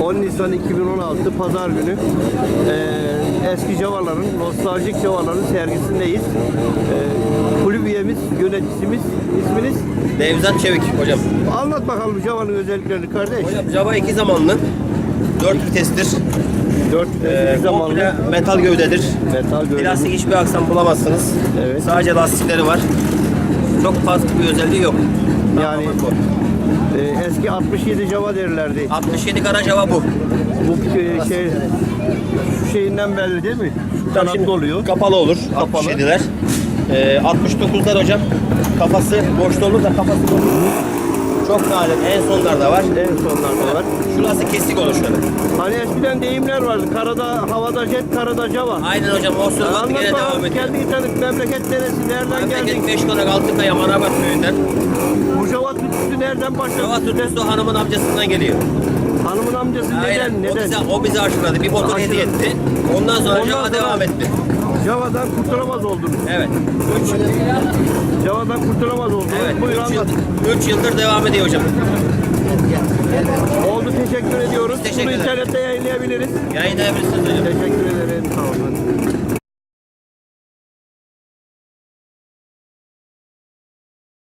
10 Nisan 2016 Pazar günü eee, eski Javaların, nostaljik Javaların sergisindeyiz. Eee kulüp üyemiz, yöneticisimiz, isminiz? Nevzat Çevik hocam. Anlat bakalım Java'nın özelliklerini kardeş. Hocam Java iki zamanlı. 4 vitestir. 4 Ee, zamanlı metal gövdedir. metal gövdeli. Plastik hiçbir aksam bulamazsınız. Evet. Sadece lastikleri var. Çok fazla bir özelliği yok. Yani eee, eski 67 Java derlerdi. 67 kara Java bu. Bu eee, şey şu şeyinden belli değil mi? Şu kanatlı oluyor. Kapalı olur. Kapalı. 67'ler. Ee, 69'lar hocam. Kafası boşta olur da kafası boş. Çok nadir. En sonlarda var. En sonlarda var. Şurası kesik şöyle. Hani eskiden deyimler vardı. Karada, havada jet, karada Java. Aynen hocam. O söz Anlat gene devam ediyor. kendi tanık memleket neresi, nereden Memleket geldik? Beşkonak Altınkaya Manabat köyünden. Bu Java tütsüsü nereden başladı? Java Türküsü hanımın amcasından geliyor. Hanımın amcası neden? Aynen. O Neden? bize, o bize aşıladı. Bir motor hediye etti. Ondan sonra Ondan Java sonra- devam etti. Java'dan kurtulamaz oldunuz. Evet. 3 Java'dan kurtulamaz oldunuz. evet. Buyur üç anlat. yıldır, üç yıldır devam ediyor hocam. Oldu teşekkür ediyoruz. Teşekkür Bunu ederim. internette yayınlayabiliriz. Yayınlayabilirsiniz hocam. Teşekkür ederim. Sağ olun.